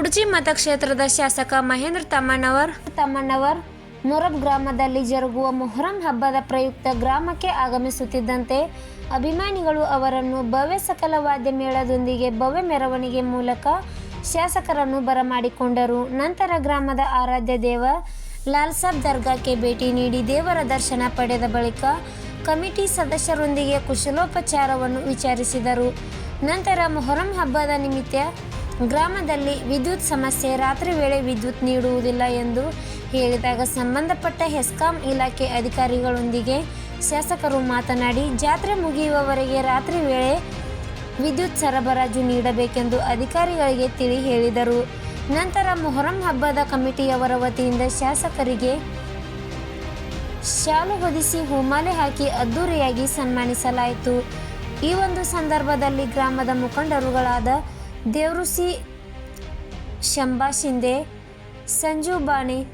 ಕುಡ್ಚಿ ಮತಕ್ಷೇತ್ರದ ಶಾಸಕ ಮಹೇಂದ್ರ ತಮ್ಮನವರ್ ತಮ್ಮನವರ್ ಮೊರಬ್ ಗ್ರಾಮದಲ್ಲಿ ಜರುಗುವ ಮೊಹರಂ ಹಬ್ಬದ ಪ್ರಯುಕ್ತ ಗ್ರಾಮಕ್ಕೆ ಆಗಮಿಸುತ್ತಿದ್ದಂತೆ ಅಭಿಮಾನಿಗಳು ಅವರನ್ನು ಭವ್ಯ ಸಕಲ ವಾದ್ಯ ಮೇಳದೊಂದಿಗೆ ಭವ್ಯ ಮೆರವಣಿಗೆ ಮೂಲಕ ಶಾಸಕರನ್ನು ಬರಮಾಡಿಕೊಂಡರು. ನಂತರ ಗ್ರಾಮದ ಆರಾಧ್ಯ ದೇವ ಲಾಲ್ ಸಾಬ್ ದರ್ಗಾಕ್ಕೆ ಭೇಟಿ ನೀಡಿ ದೇವರ ದರ್ಶನ ಪಡೆದ ಬಳಿಕ ಕಮಿಟಿ ಸದಸ್ಯರೊಂದಿಗೆ ಕುಶಲೋಪಚಾರವನ್ನು ವಿಚಾರಿಸಿದರು. ನಂತರ ಮೊಹರಂ ಹಬ್ಬದ ನಿಮಿತ್ತ ಗ್ರಾಮದಲ್ಲಿ ವಿದ್ಯುತ್ ಸಮಸ್ಯೆ, ರಾತ್ರಿ ವೇಳೆ ವಿದ್ಯುತ್ ನೀಡುವುದಿಲ್ಲ ಎಂದು ಹೇಳಿದಾಗ ಸಂಬಂಧಪಟ್ಟ ಹೆಸ್ಕಾಂ ಇಲಾಖೆ ಅಧಿಕಾರಿಗಳೊಂದಿಗೆ ಶಾಸಕರು ಮಾತನಾಡಿ, ಜಾತ್ರೆ ಮುಗಿಯುವವರೆಗೆ ರಾತ್ರಿ ವೇಳೆ ವಿದ್ಯುತ್ ಸರಬರಾಜು ನೀಡಬೇಕೆಂದು ಅಧಿಕಾರಿಗಳಿಗೆ ತಿಳಿ ಹೇಳಿದರು. ನಂತರ ಮೊಹರಂ ಹಬ್ಬದ ಕಮಿಟಿಯವರ ವತಿಯಿಂದ ಶಾಸಕರಿಗೆ ಶಾಲು ಹೊದಿಸಿ ಹೂಮಾಲೆ ಹಾಕಿ ಅದ್ದೂರಿಯಾಗಿ ಸನ್ಮಾನಿಸಲಾಯಿತು. ಈ ಒಂದು ಸಂದರ್ಭದಲ್ಲಿ ಗ್ರಾಮದ ಮುಖಂಡರುಗಳಾದ ದೇವರುಸಿ ಶಂಭಾ ಶಿಂದೆ ಸಂಜು ಬಾಣೆ,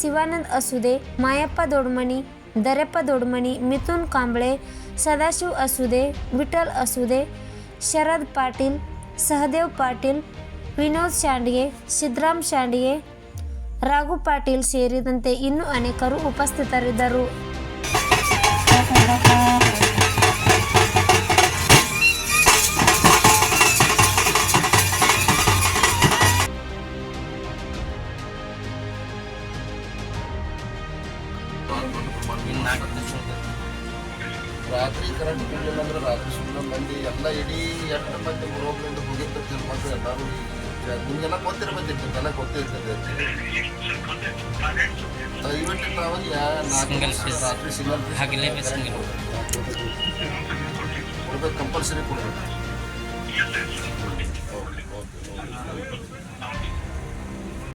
ಶಿವಾನಂದ್ ಅಸುದೆ, ಮಾಯಪ್ಪ ದೊಡ್ಮಣಿ, ದರೆಪ್ಪ ದೊಡ್ಮಣಿ, ಮಿಥುನ್ ಕಾಂಬಳೆ, ಸದಾಶಿವ್ ಅಸುದೆ, ವಿಠಲ್ ಅಸುದೆ, ಶರದ್ ಪಾಟೀಲ್, ಸಹದೇವ್ ಪಾಟೀಲ್, ವಿನೋದ್ ಶಾಂಡಿಗೆ, ಸಿದ್ರಾಮ್ ಶಾಂಡಿಗೆ, ರಾಘು ಪಾಟೀಲ್ ಸೇರಿದಂತೆ ಇನ್ನೂ ಅನೇಕರು ಉಪಸ್ಥಿತರಿದ್ದರು. ಇನ್ನು ನಾಲ್ಕು ನಿಮಿಷ ರಾತ್ರಿ ಕರೆಂಟ್ ಬಿಡಲಿಲ್ಲ ಅಂದ್ರೆ ರಾತ್ರಿ ಸುಮ್ಮನೆ ಮಂದಿ ಎಲ್ಲ ಇಡೀ ಎಂಟು ಮಂದಿ ರೋಗದಿಂದ ಹೋಗಿರ್ತಿರ್ತೀವಿ ಮತ್ತು ಎಲ್ಲರೂ ನಿಮಗೆಲ್ಲ ಗೊತ್ತಿರಬೇಕಿತ್ತು ಎಲ್ಲ ಗೊತ್ತಿರ್ತದೆ. ದಯವಿಟ್ಟು ನಾವು ಯಾ ನಾಲ್ಕು ರಾತ್ರಿ ಸಿಂಗಲ್. ಕೊಡ್ಬೇಕು. ಕಂಪಲ್ಸರಿ ಕೊಡ್ಬೇಕು.